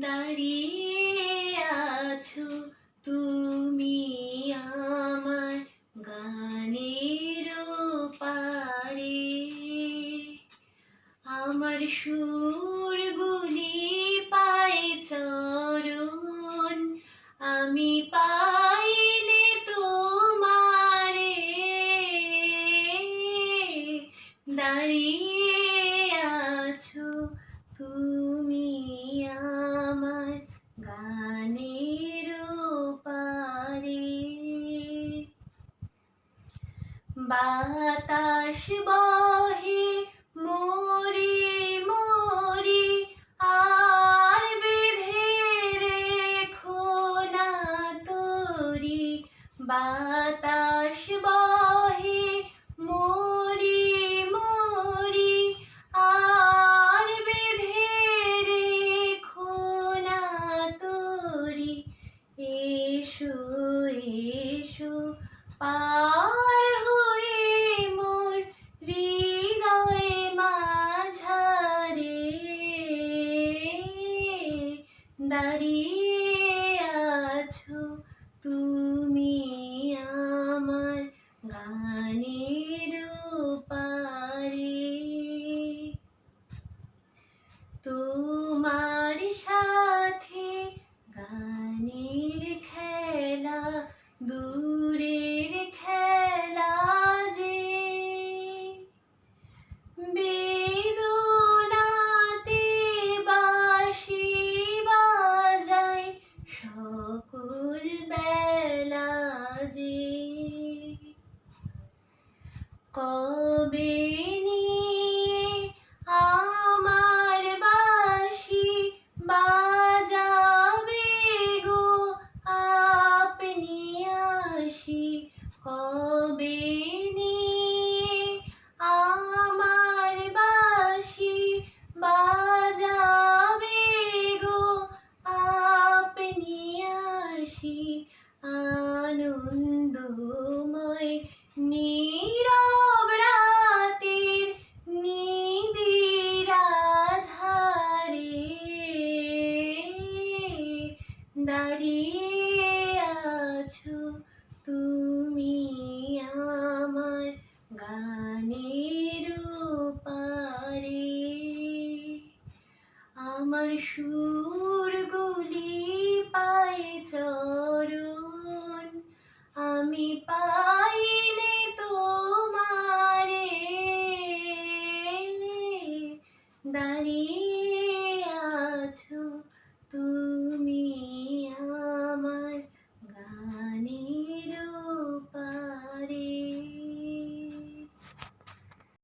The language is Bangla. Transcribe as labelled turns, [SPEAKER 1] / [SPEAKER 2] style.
[SPEAKER 1] দাঁড়িয়ে আছো তুমি আমার গানের পারে। আমার সুরগুলি পায় চরণ আমি পাইলে তোমারে। দাঁড়িয়ে বাতাস বহে, মোরে মোরে আর বেঁধে রেখো না তোরি। বাতাস বহে, মোরে মোরে আর বেঁধে রেখো না তোরি। এসো এসো পার দূরের খেলা যে বেদনাতে বাঁশি বাজায় সকল বেলা যে। কবে নীরব রাতের নিবিড়াধারে দাঁড়িয়ে আছো তুমি আমার গানের পারে আমার সুরগুলি আছো তুমি আমার